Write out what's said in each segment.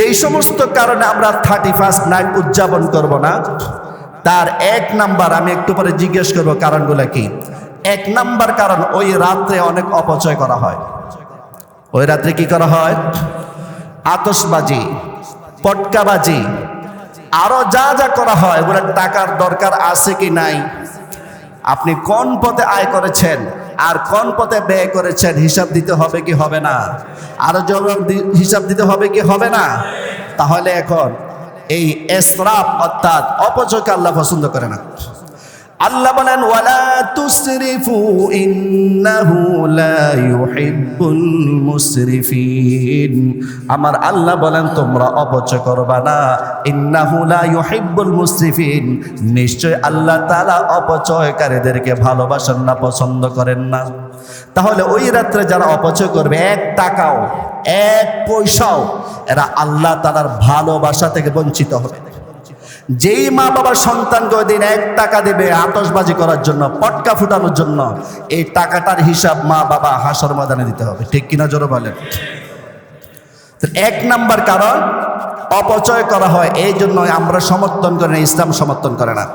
যেই সমস্ত কারণে আমরা থার্টি ফার্স্ট নাইট উদযাপন করব না, তার এক নাম্বার আমি একটু পরে জিজ্ঞেস করব কারণগুলো কি? এক নাম্বার কারণ, ওই রাত্রে অনেক অপচয় করা হয়। ওই রাত্রে কি করা হয়? আতসবাজি পটকাবাজি, আরও যা যা করা হয় এগুলো টাকার দরকার আছে কি নাই? আপনি কোন পথে আয় করেছেন? আর কোন পথে ব্যয় করেছেন হিসাব দিতে হবে কি হবে না? আরও যখন হিসাব দিতে হবে কি হবে না? তাহলে এখন এই এসরাফ অর্থাৎ অপচয়কে আল্লাহ পছন্দ করে না আল্লাহ বলেন, ওয়ালা তুসরিফু ইন্নাহু লা ইউহিব্বুল মুসরিফিন। আমার আল্লাহ বলেন, তোমরা অপচয় করবা না। ইন্নাহু লা ইউহিব্বুল মুসরিফিন। নিশ্চয় আল্লাহ তাআলা অপচয়কারীদেরকে ভালোবাসেন না, পছন্দ করেন না। তাহলে ওই রাত্রে যারা অপচয় করবে, এক টাকাও, এক পয়সাও, এরা আল্লাহ তাআলার ভালোবাসা থেকে বঞ্চিত হবে। যেই মা বাবার সন্তানকে ওই দিন এক টাকা দেবে আতশবাজি করার জন্য, পটকা ফুটানোর জন্য, এই টাকাটার হিসাব মা বাবা হাসর ময়দানে দিতে হবে। ঠিক কিনা জোরে বলেন? এক নাম্বার কারণ, অপচয় করা হয়, এই জন্য আমরা সমর্থন করি না, ইসলাম সমর্থন করে না।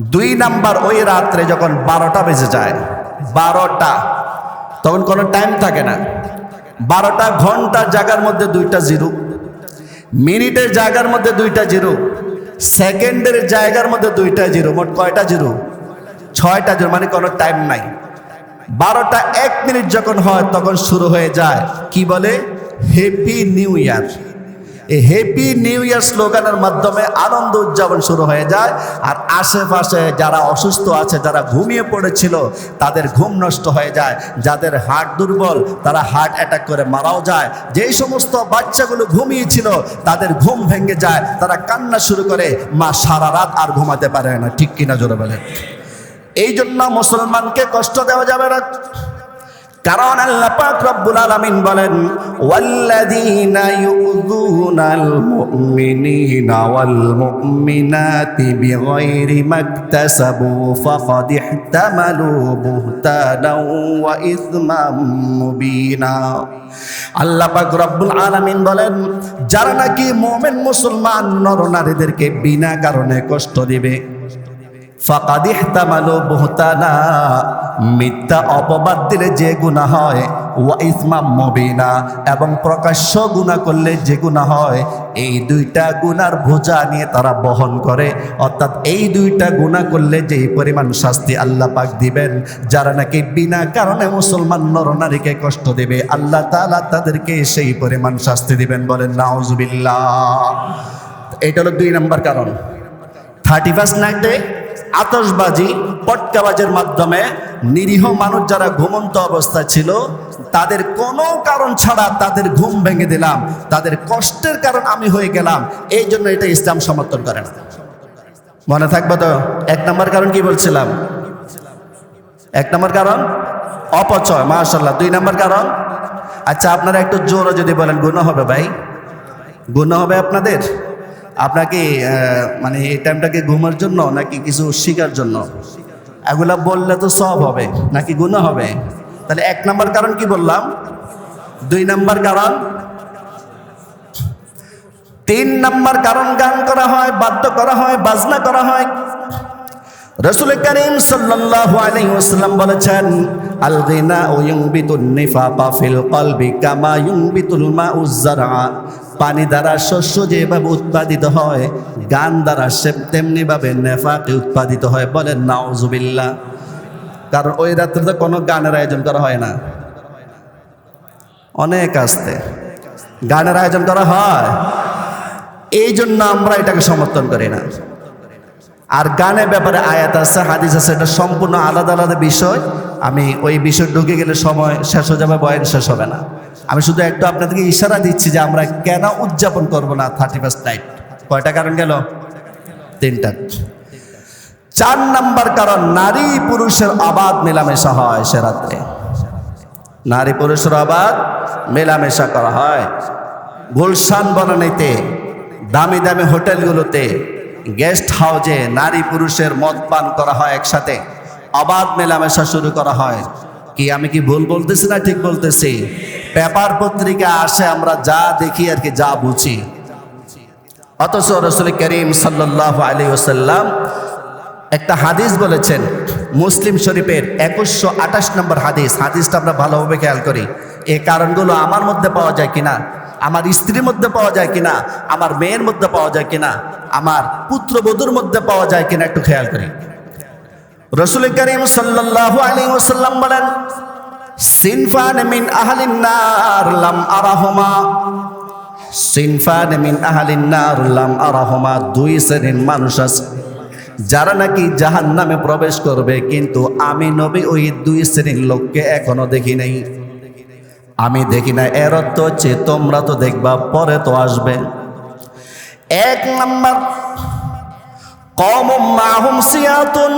দুই নাম্বার, ওই রাত্রে যখন বারোটা বেজে যায়, বারোটা, তখন কোনো টাইম থাকে না। বারোটা ঘণ্টার জায়গার মধ্যে দুইটা জিরো। মিনিটের জায়গার মধ্যে দুইটা জিরো। সেকেন্ডের জায়গার মধ্যে দুইটা জিরো, মোট কয়টা জিরো? ছয়টা জিরো মানে কোনো টাইম নাই। বারোটা এক মিনিট যখন হয়, তখন শুরু হয়ে যায়, কি বলে? হ্যাপি নিউ ইয়ার এই হ্যাপি নিউ ইয়ার স্লোগানের মাধ্যমে আনন্দ উদযাপন শুরু হয়ে যায়। আর আশেপাশে যারা অসুস্থ আছে, যারা ঘুমিয়ে পড়েছিল, তাদের ঘুম নষ্ট হয়ে যায়। যাদের হার্ট দুর্বল, তারা হার্ট অ্যাটাক করে মারাও যায়। যেই সমস্ত বাচ্চাগুলো ঘুমিয়েছিল, তাদের ঘুম ভেঙে যায়। তারা কান্না শুরু করে, মা সারা রাত আর ঘুমাতে পারে না। ঠিক কিনা জোরে বলে এই জন্য মুসলমানকে কষ্ট দেওয়া যাবে না। কারণ আল্লাহ পাক রব্বুল আলামিন বলেন, ওয়াল্লাযীনা ইউযুনাল মুমিনিনা ওয়াল মুমিনাতি বিগাইরি মাকতাসাবু, ফাকাদ ইহতামালু বুহতানাও ওয়া ইসমান মুবিনা। আল্লাহ পাক রব্বুল আলামিন বলেন, যারা নাকি মুমিন মুসলমান নরনারীদেরকে বিনা কারণে কষ্ট দিবে, ফাকাদ ইহতামালু বুহতানা মিথ্যা অপবাদ দিলে যে গুনাহ হয়, ওয়া ইসমাম মবিনা, এবং প্রকাশ্য গুনাহ করলে যে গুনাহ হয়, এই দুইটা গুনার বোঝা নিয়ে তারা বহন করে। অর্থাৎ এই দুইটা গুনাহ করলে যেই পরিমাণ শাস্তি আল্লাহ পাক দিবেন, যারা নাকি বিনা কারণে মুসলমান নরনারীকে কষ্ট দেবে, আল্লাহ তাআলা তাদেরকে সেই পরিমাণ শাস্তি দিবেন বলেন, নাউজুবিল্লাহ। এটা হলো দুই নম্বর কারণ। থার্টি ফার্স্ট নাইটে আতশবাজি পটকাবাজের মাধ্যমে নিরীহ মানুষ যারা ঘুমন্ত অবস্থা ছিল, তাদের কোনো কারণ ছাড়া তাদের ঘুম ভেঙে দিলাম। তাদের কষ্টের কারণ আমি হয়ে গেলাম। এই জন্য এটা ইসলাম সমর্থন করে না। মনে থাকবে তো? এক নম্বর কারণ কি বলছিলাম? এক নম্বর কারণ? অপচয় মাশাল্লাহ দুই নম্বর কারণ? আচ্ছা আপনারা একটু জোরে যদি বলেন গুণ হবে ভাই। গুণ হবে আপনাদের? আপনাকে মানে এই টাইমটাকে ঘুমার জন্য নাকি কিছু শিকার জন্য? এগুলা বললে তো সব হবে, নাকি গুণ হবে? তাহলে এক নাম্বার কারণ কি বললাম? দুই নাম্বার কারণ? তিন নাম্বার কারণ গান করা হয়, বাদ্য করা হয়, বাজনা করা হয়। রসুল করিম সাল্লাল্লাহু বলেছেন, আল গিনা ও ইউনবিতুন নিফাকা ফিল কলবি কামা ইউনবিতুল মাউ যারআ। পানি দ্বারা শস্য যেভাবে উৎপাদিত হয়, গান দ্বারা সে তেমনি ভাবে নেফাকে উৎপাদিত হয় বলেন নাউজুবিল্লাহ। কারণ ওই রাত্রে তো কোনো গানের আয়োজন করা হয় না। অনেক আসতে। গানের আয়োজন করা হয়। এই জন্য আমরা এটাকে সমর্থন করি না। আর গানের ব্যাপারে আয়াত আছে, হাদিস আছে, এটা সম্পূর্ণ আলাদা আলাদা বিষয়। আমি ওই বিষয় ঢুকে গেলে সময় শেষ হয়ে যাবে, বয়ান শেষ হবে না। আমি শুধু একটু আপনাদেরকে ইশারা দিচ্ছি যে আমরা কেন উদযাপন করব না থার্টি ফার্স্ট নাইট কয়টা কারণ গেল? তিনটা। চার নাম্বার কারণ, নারী পুরুষের অবাধ মেলামেশা হয় সে রাত্রে। নারী পুরুষের অবাধ মেলামেশা করা হয়। গুলশান বনানীতে, দামি দামি হোটেলগুলোতে গেস্ট হাউজে নারী পুরুষের মদ পান করা হয় একসাথে। অবাধ মেলামেশা শুরু করা হয়। কি আমি কি ভুল বলতেছি না ঠিক বলতেছি? পেপার পত্রিকা আসে, আমরা যা দেখি আর কি, যা বুঝি। অথচ রসুল করিম সাল্লাহ আলী ওসাল্লাম একটা হাদিস বলেছেন, মুসলিম শরীফের একুশশো আঠাশ নম্বর হাদিস। হাদিসটা আমরা ভালোভাবে খেয়াল করি। এ কারণগুলো আমার মধ্যে পাওয়া যায় কিনা, আমার স্ত্রীর মধ্যে পাওয়া যায় কিনা, আমার মেয়ের মধ্যে পাওয়া যায় কিনা, আমার পুত্রবধূর মধ্যে পাওয়া যায় কিনা একটু খেয়াল করি। রসুল করিম সাল্লাহ আলী ওসাল্লাম বলেন দুই শ্রেণির মানুষ আছে, যারা নাকি জাহান নামে প্রবেশ করবে, কিন্তু আমি নবী ওই দুই শ্রেণির লোককে এখনও দেখি নাই। আমি দেখি না এর অর্থ হচ্ছে তোমরা তো দেখবা, পরে তো আসবে। এক নাম্বার কম মাহুম সিয়াতুন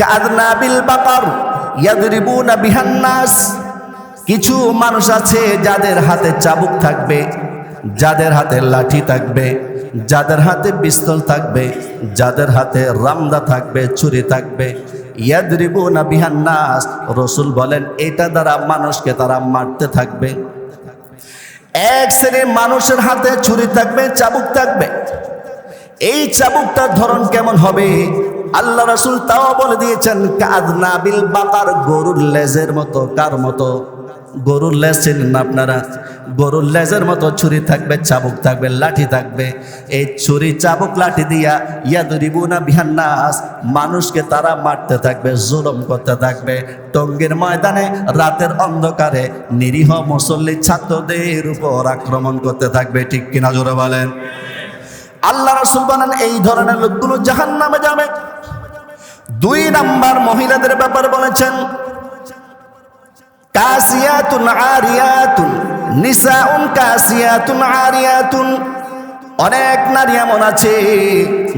কাদনাবিল বাকার। ইয়াদরিবুনা বিহান্নাস। কিছু মানুষ আছে যাদের হাতে চাবুক থাকবে, যাদের হাতে লাঠি থাকবে, যাদের হাতে পিস্তল থাকবে, যাদের হাতে রামদা থাকবে, ছুরি থাকবে। ইয়াদরিবুনা বিহান্নাস, রসুল বলেন, এটা দ্বারা মানুষকে তারা মারতে থাকবে। এক শ্রেণির মানুষের হাতে ছুরি থাকবে, চাবুক থাকবে। এই চাবুকটার ধরন কেমন হবে? আল্লাহ রাসুল তাও বলে দিয়েছেন কাদনা বিল বাকার গরুর লেজের মতো। কার মতো? গরুর লেজ চেনেন না আপনারা? গরুর লেজের মতো ছুরি থাকবে, চাবুক থাকবে, লাঠি থাকবে। এই ছুরি, চাবুক, লাঠি দিয়া ইয়াদুরিবুনা বিহান্নাস মানুষকে তারা মারতে থাকবে, জুলম করতে থাকবে। টঙ্গের ময়দানে রাতের অন্ধকারে নিরীহ মুসল্লি ছাত্রদের উপর আক্রমণ করতে থাকবে, ঠিক কিনা জোরে বলেন? আল্লাহ রসুল বলেন, এই ধরনের লোকগুলো জাহান নামে যাবে। দুই নাম্বার মহিলাদের ব্যাপার বলেছেন, কাসিয়াতুন আরিয়াতুন, নিসাউন কাসিয়াতুন আরিয়াতুন। অনেক নারী এমন আছে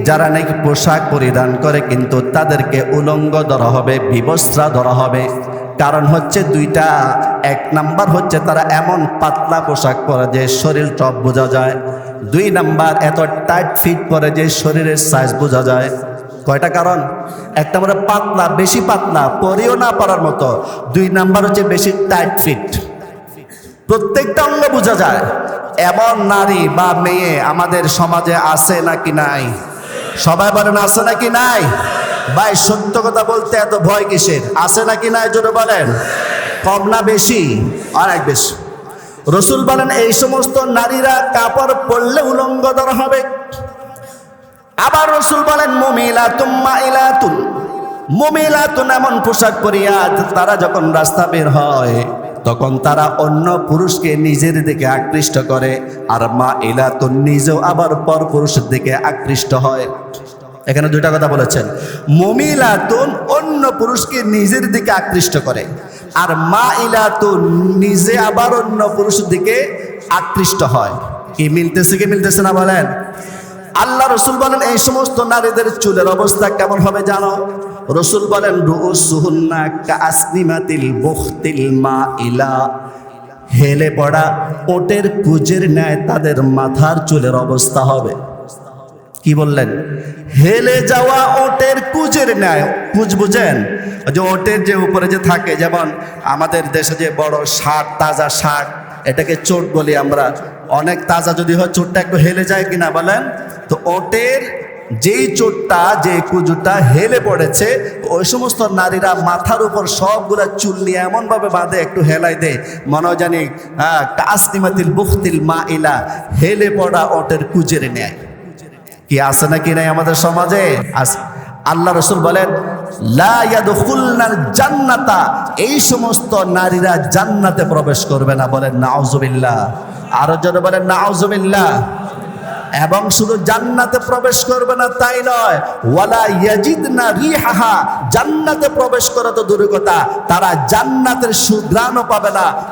যারা নাকি পোশাক পরিধান করে, কিন্তু তাদেরকে উলঙ্গ ধরা হবে, বিবস্ত্রা ধরা হবে। কারণ হচ্ছে দুইটা, এক নাম্বার হচ্ছে তারা এমন পাতলা পোশাক পরে যে শরীর টপ বোঝা যায়। দুই নাম্বার এত টাইট ফিট পরে যে শরীরের সাইজ বোঝা যায়। কয়টা কারণ? এক নম্বরে পাতলা, বেশি পাতলা, পরেও না পারার মতো। দুই নাম্বার হচ্ছে বেশি টাইট ফিট প্রত্যেকটা অঙ্গ বোঝা যায়। এমন নারী বা মেয়ে আমাদের সমাজে আছে নাকি নাই? সবাই বলেন, আছে নাকি নাই? ভাই, সত্য কথা বলতে এত ভয় কিসের? আছে নাকি নাই, জোরে বলেন? কম না বেশি? অনেক বেশি। রসুল বলেন, এই সমস্ত নারীরা কাপড় পরলে উলঙ্গ ধরা হবে। আবার রসুল বলেন, মমিলাতুম মাইলাতুন। মমিলাতুন এমন পোশাক পরিয়া তারা যখন রাস্তা বের হয়, তখন তারা অন্য পুরুষকে নিজের দিকে আকৃষ্ট করে আর মা ইলাতুন নিজেও আবার পর পুরুষের দিকে আকৃষ্ট হয়। এখানে দুইটা কথা বলেছেন। মমিলাতুন অন্য পুরুষকে নিজের দিকে আকৃষ্ট করে আর মা ইলাতুন নিজে আবার অন্য পুরুষের দিকে আকৃষ্ট হয়। কি মিলতেছে কি মিলতেছে না বলেন? আল্লাহ রসুল বলেন, এই সমস্ত নারীদের চুলের অবস্থা কেমন হবে জানো? রসুল বলেন বখতিল মা ইলা হেলে পড়া ওটের কুজের ন্যায় তাদের মাথার চুলের অবস্থা হবে। কি বললেন? হেলে যাওয়া ওটের কুজের ন্যায়, কুজ বুঝেন? যে ওটের যে উপরে যে থাকে, যেমন আমাদের দেশে যে বড় শাক তাজা শাক এটাকে চোট বলি আমরা। অনেক তাজা যদি হয়, চোটটা একটু হেলে যায় কিনা বলেন? তো ওটের যেই চোটটা যে কুজুটা হেলে পড়েছে, ওই সমস্ত নারীরা মাথার উপর সবগুলা চুল নিয়ে এমনভাবে বাঁধে, একটু হেলাই দেয়। মনে জানি হ্যাঁ বুখতিল মা ইলা হেলে পড়া ওটের কুজের নেয় কি আছে নাকি নাই আমাদের সমাজে? আছে। আল্লাহ রসুল বলেন জান্নাতা এই সমস্ত নারীরা জান্নাতে প্রবেশ করবে না বলেন, নাউজুবিল্লাহ আরও জন বলেন, নাউজুবিল্লাহ এবং শুধু জান্নাতে প্রবেশ করবে না তাই নয়, ওয়ালা ইয়াজিদনা রিহাহা, জান্নাতে প্রবেশ করা তো দূরের কথা, তারা জান্নাতের সুগ্রাণও পাবে না